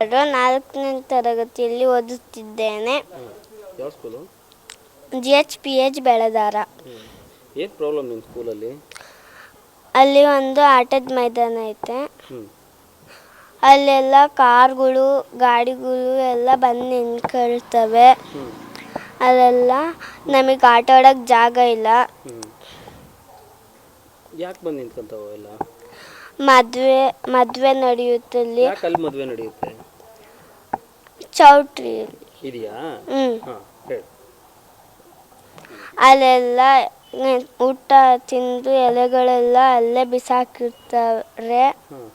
ನಾಲ್ಕನೇ ತರಗತಿಯಲ್ಲಿ ಓದುತ್ತಿದ್ದೇನೆ. ಯಾವ school G H P H ಬೆಳೆದಾರ. ಏನು ಪ್ರಾಬ್ಲಮ್ ನಿಮ್ಮ ಸ್ಕೂಲಲ್ಲಿ ಅಲ್ಲಿ? ಒಂದು ಆಟದ ಮೈದಾನ ಐತೆ. ಅಲ್ಲೆಲ್ಲ ಕಾರ್ಗಳು ಗಾಡಿಗಳು ಎಲ್ಲ ಬಂದು ನಿಂತ್ಕೊಳ್ತವೆ. ಅಲ್ಲೆಲ್ಲ ನಮಗೆ ಆಟ ಆಡೋಕ್ಕೆ ಜಾಗ ಇಲ್ಲ. ಯಾಕೆ ಬಂದು ನಿಂತ್ಕೊಂತಾವ ಎಲ್ಲ ಮದುವೆ ಮದುವೆ ನಡೆಯುತ್ತಲ್ಲಿ. ಯಾಕೆ ಅಲ್ಲಿ ಮದುವೆ ನಡೆಯುತ್ತೆ? ಚೌಟ್ರಿ. ಇದೆಯಾ? ಹ್ಞೂ ಹಾಂ ಹೇಳಿ. ಅಲ್ಲೆಲ್ಲ ಊಟ ತಿಂದು ಎಲೆಗಳೆಲ್ಲ ಅಲ್ಲೇ ಬಿಸಾಕಿರ್ತಾರೆ. ಹಾಂ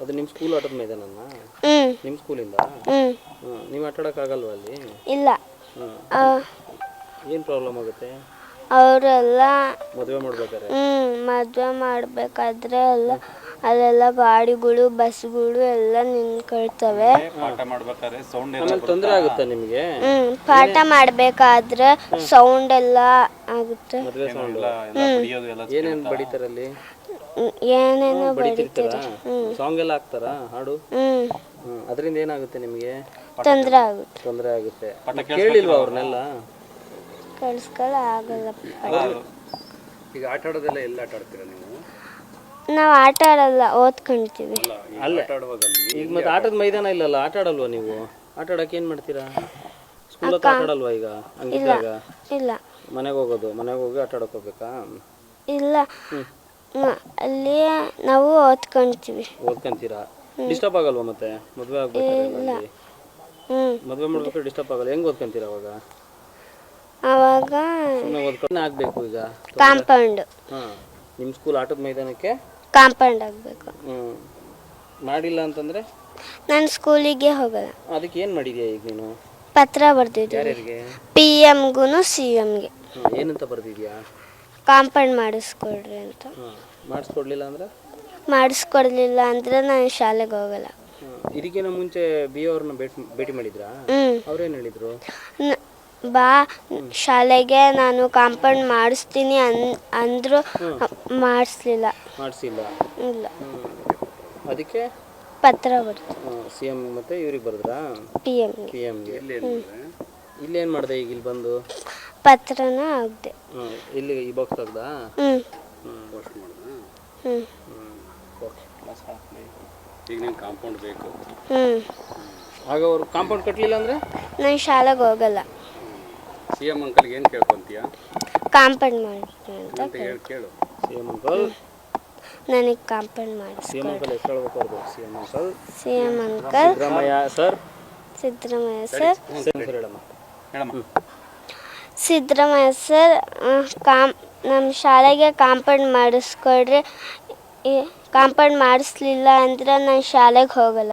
ಅದು ನಿಮ್ಮ ಸ್ಕೂಲ್ ಆಟದ ಮೈದಾನನ? ಹ್ಞೂ ನಿಮ್ಮ ಸ್ಕೂಲಿಂದ ಇಂದ? ಹಾಂ ನೀವು ಆಟ ಆಗಲ್ವಾ ಅಲ್ಲಿ? ಇಲ್ಲ. ಹಾಂ ಏನು ಪ್ರಾಬ್ಲಮ್ ಆಗುತ್ತೆ? ಅವರೆಲ್ಲ ಮದುವೆ ಮಾಡ್ಬೇಕಾರೆ ಹ್ಞೂ ಮದುವೆ ಮಾಡಬೇಕಾದ್ರೆ ಎಲ್ಲ ಅಲ್ಲೆಲ್ಲ ಗಾಡಿಗಳು ಬಸ್ಗಳು ಎಲ್ಲ ನಿಂತ್ಕೊಳ್ತವೆ. ಪಾಠ ಮಾಡ್ಬೇಕಾದ್ರೆ ಸೌಂಡ್ ಆಮೇಲೆ ತೊಂದರೆ ಆಗುತ್ತೆ ನಿಮಗೆ? ಹ್ಞೂ ಪಾಠ ಮಾಡ್ಬೇಕಾದ್ರೆ ಸೌಂಡ್ ಎಲ್ಲ ಆಗುತ್ತೆ. ಮದುವೆ ಸೌಂಡ್ ಎಲ್ಲ ಎಲ್ಲ ಬಡಿಯೋದು ಎಲ್ಲ ಏನೇನು ಬಡಿತಾರೆ ಅಲ್ಲಿ ಹ್ಮ್, ಏನೇನೋ ಬಡಿತಿರ್ತಾರಾ ಸಾಂಗ್ ಎಲ್ಲ ಹಾಕ್ತಾರಾ ಹಾಡು? ಹ್ಞೂ ಹ್ಞೂ ಅದರಿಂದ ಏನಾಗುತ್ತೆ ನಿಮಗೆ? ತೊಂದರೆ ಆಗುತ್ತೆ. ತೊಂದರೆ ಆಗುತ್ತೆ. ಕೇಳಿಲ್ವಾ ಅವ್ರನ್ನೆಲ್ಲ? ಕಳ್ಸ್ಕೊಳ ಆಗಲ್ಲ ಈಗ ಆಟ ಆಡೋದೆಲ್ಲ ಎಲ್ಲ ಆಟ ಆಡ್ತೀರಾ ನೀವು? ನಾವು ಆಟ ಆಡಲ್ಲ ಓದ್ಕೊಂತೀವಿ ಅಲ್ಲೇ ಈಗ ಮತ್ತೆ ಆಟದ ಮೈದಾನ ಇಲ್ಲಲ್ಲ ಆಟ ಆಡಲ್ವಾ ನೀವು? ಆಟ ಆಡಕ್ಕೆ ಏನು ಮಾಡ್ತೀರಾ? ಸ್ಕೂಲ್ ಹತ್ರ ಆಟ ಆಡಲ್ವಾ ಈಗ ಹಂಗಿದ್ದಾಗ ಇಲ್ಲ ಮನೆಗೆ ಹೋಗೋದು ಮನೆಗೆ ಹೋಗಿ ಆಟ ಆಡಕ್ಕೆ ಹೋಗ್ಬೇಕಾ? ಇಲ್ಲ. ಹ್ಮ್, ಅಲ್ಲಿ ನಾವು ಓದ್ಕೊಂತೀವಿ ಓದ್ಕೊಂತೀರಾ? ಡಿಸ್ಟರ್ಬ್ ಆಗಲ್ವಾ ಮತ್ತೆ? ಮದುವೆ ಆಗ್ಬೇಕಾದ್ರೆ ಹ್ಞೂ ಮದುವೆ ಮಾಡ್ಬೇಕಾದ್ರೆ ಡಿಸ್ಟರ್ಬ್ ಆಗಲ್ಲ. ಹೆಂಗ್ ಓದ್ಕೊಂತೀರಾ ಅವಾಗ? ಆವಾಗ ಸುಮ್ಮನೆ ಓದ್ಕೊಂಡು ಆಗ್ಬೇಕು ಈಗ. ಕಾಂಪೌಂಡ್. ಹಾಂ. ನಿಮ್ಮ ಸ್ಕೂಲ್ ಆಟದ ಮೈದಾನಕ್ಕೆ? ಕಾಂಪೌಂಡ್ ಆಗಬೇಕು. ಹ್ಞೂ ಮಾಡಿಲ್ಲ ಅಂತಂದ್ರೆ? ನಾನು ಸ್ಕೂಲಿಗೆ ಹೋಗಲ್ಲ. ಅದಕ್ಕೆ ಏನು ಮಾಡಿದ್ಯಾ ಈಗ ನೀನು? ಪತ್ರ ಬರ್ದಿದ್ದೀನಿ ಯಾರ್ಯಾರಿಗೆ? ಪಿ ಎಮ್ಗೂ ಸಿ ಎಮ್ಗೆ ಹ್ಞೂ ಏನಂತ ಬರ್ದಿದ್ಯಾ? ಕಾಂಪೌಂಡ್ ಮಾಡಿಸ್ಕೊಡ್ರಿ ಅಂತ. ಹಾಂ ಮಾಡಿಸ್ಕೊಡ್ಲಿಲ್ಲ ಅಂದ್ರೆ? ಮಾಡಿಸ್ಕೊಡ್ಲಿಲ್ಲ ಅಂದ್ರೆ ನಾನು ಶಾಲೆಗೆ ಹೋಗಲ್ಲ. ಹ್ಮ್. ಇದಕ್ಕಿಂತ ಮುಂಚೆ ಬಿ ಅವ್ರನ್ನ ಭೇಟಿ ಭೇಟಿ ಮಾಡಿದ್ರಾ? ಹ್ಞೂ ಅವ್ರೇನು ಹೇಳಿದ್ರು? ಬಾ ಶಾಲೆಗೆ ನಾನು ಕಾಂಪೌಂಡ್ ಮಾಡಿಸ್ತೀನಿ ಅನ್ ಅಂದ್ರು ಮಾಡಿಸ್ಲಿಲ್ಲ. ಮಾಡಿಸಿಲ್ಲ. ಇಲ್ಲ. ಅದಕ್ಕೆ? ಪತ್ರ ಬರ್ತು. ಸಿ ಎಂ ಮತ್ತೆ ಇವ್ರಿಗೆ ಬರೆದ್ರಾ? ಪಿ ಎಮ್ಗೆ ಪಿ ಎಮ್ಗೆ ಇಲ್ಲೇನು ಮಾಡಿದೆ ಈಗ ಇಲ್ಲಿ ಬಂದು? ಪತ್ರನ ಆಗ್ದೆ ಹ್ಮ್. ಇಲ್ಲಿ ಈ ಬಾಕ್ಸ್ ತೆಗ್ದಾ? ಹ್ಞೂ ಪೋಸ್ಟ್ ಹ್ಞೂ ಈಗ ನಿಮ್ಗೆ ಕಾಂಪೌಂಡ್ ಬೇಕು. ಹ್ಞೂ ಆಗ ಅವರು ಕಾಂಪೌಂಡ್ ಕಟ್ಟಲಿಲ್ಲ ಅಂದರೆ? ನಾನು ಶಾಲೆಗೆ ಹೋಗಲ್ಲ. ಸಿ ಅಂಕಲ್ ಅಂಕಲ್ಗೆ ಏನು ಕೇಳ್ಕೊಂತೀಯ? ಕಾಂಪೌಂಡ್ ಮಾಡ್ತೀನಿ ಅಂತ ಅಂತ ಹೇಳಿ ಕೇಳು. C uncle? ನನಗೆ ಕಾಂಪೌಂಡ್ ಮಾಡಿಸಿ ಸಿಎಂ ಅಂಕಲ್ ಹೆಸರು ಹೇಳ್ಬೇಕು ಅವ್ರದ್ದು C uncle? C M uncle. Siddaramaiah sir? Siddaramaiah sir. Sir. ಹೇಳಮ್ಮ. ಹೇಳಮ್ಮ. ಸಿದ್ದರಾಮಯ್ಯ ಸರ್ ಕಾಮ್ ನಮ್ಮ ಶಾಲೆಗೆ ಕಾಂಪೌಂಡ್ ಮಾಡಿಸ್ಕೊಡ್ರಿ. ಕಾಂಪೌಂಡ್ ಮಾಡಿಸ್ಲಿಲ್ಲ ಅಂದ್ರೆ ನಾನು ಶಾಲೆಗೆ ಹೋಗಲ್ಲ.